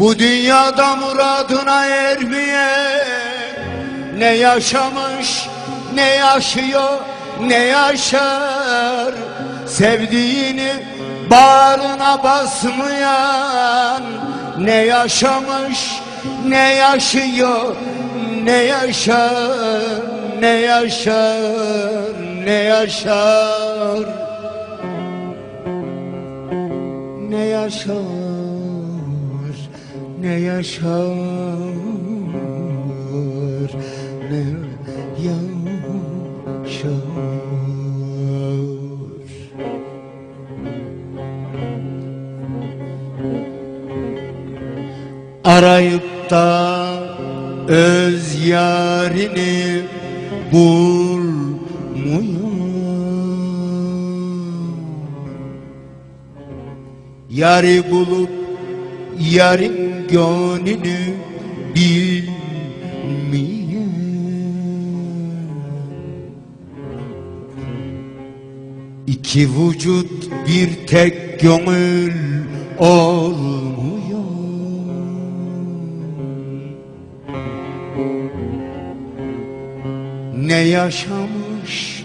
Bu dünyada muradına ermeye Ne yaşamış ne yaşıyor ne yaşar? Sevdiğini bağrına basmayan Ne yaşamış ne yaşıyor ne yaşar? Ne yaşar ne yaşar? Ne yaşar ne yaşar ne yaşar. Arayıp da öz yarini bulmuyor. Yarı bulup yarın gönlünü bilmeyen İki vücut bir tek gönül olmuyor. Ne yaşamış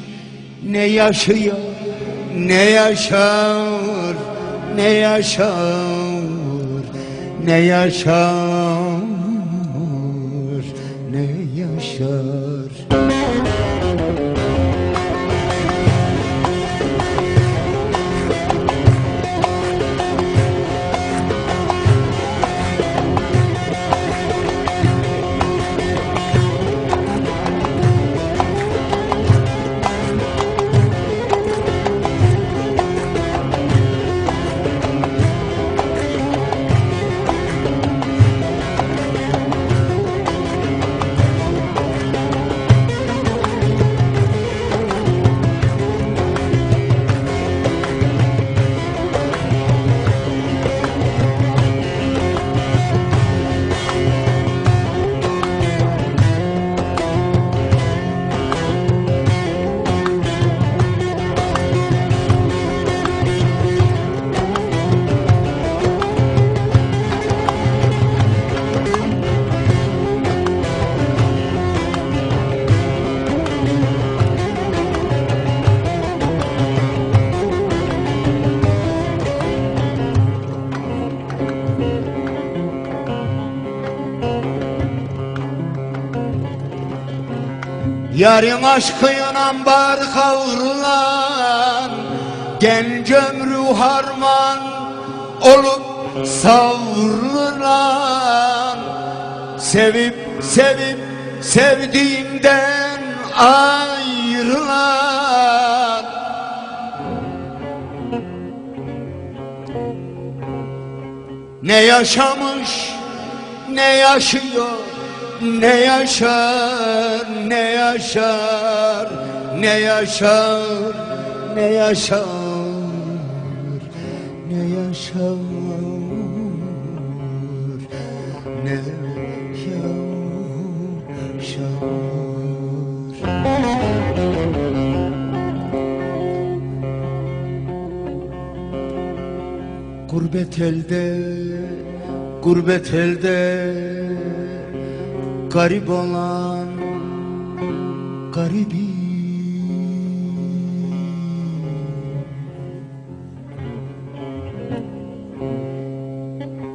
ne yaşıyor ne yaşar ne yaşar ne yaşar ne yaşar Yarın aşkıyla bar kavrulan Genç ömrü harman olup savrulan. Sevip sevip sevdiğinden ayrılan. Ne yaşamış ne yaşıyor ne yaşar ne yaşar ne yaşar ne yaşar ne yaşar. Ne yaşar Gurbet elde, gurbet elde Garip olan garibi.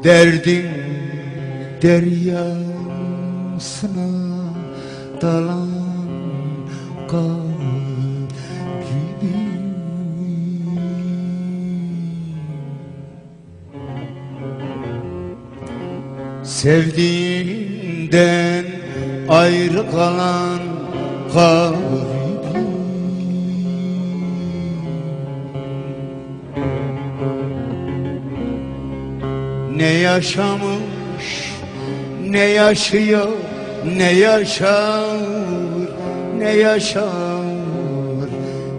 Derdin deryasına dalan garibim Sevdiğinden ayrı kalan garibim Ne yaşamış ne yaşıyor ne yaşar ne yaşar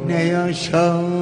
ne yaşar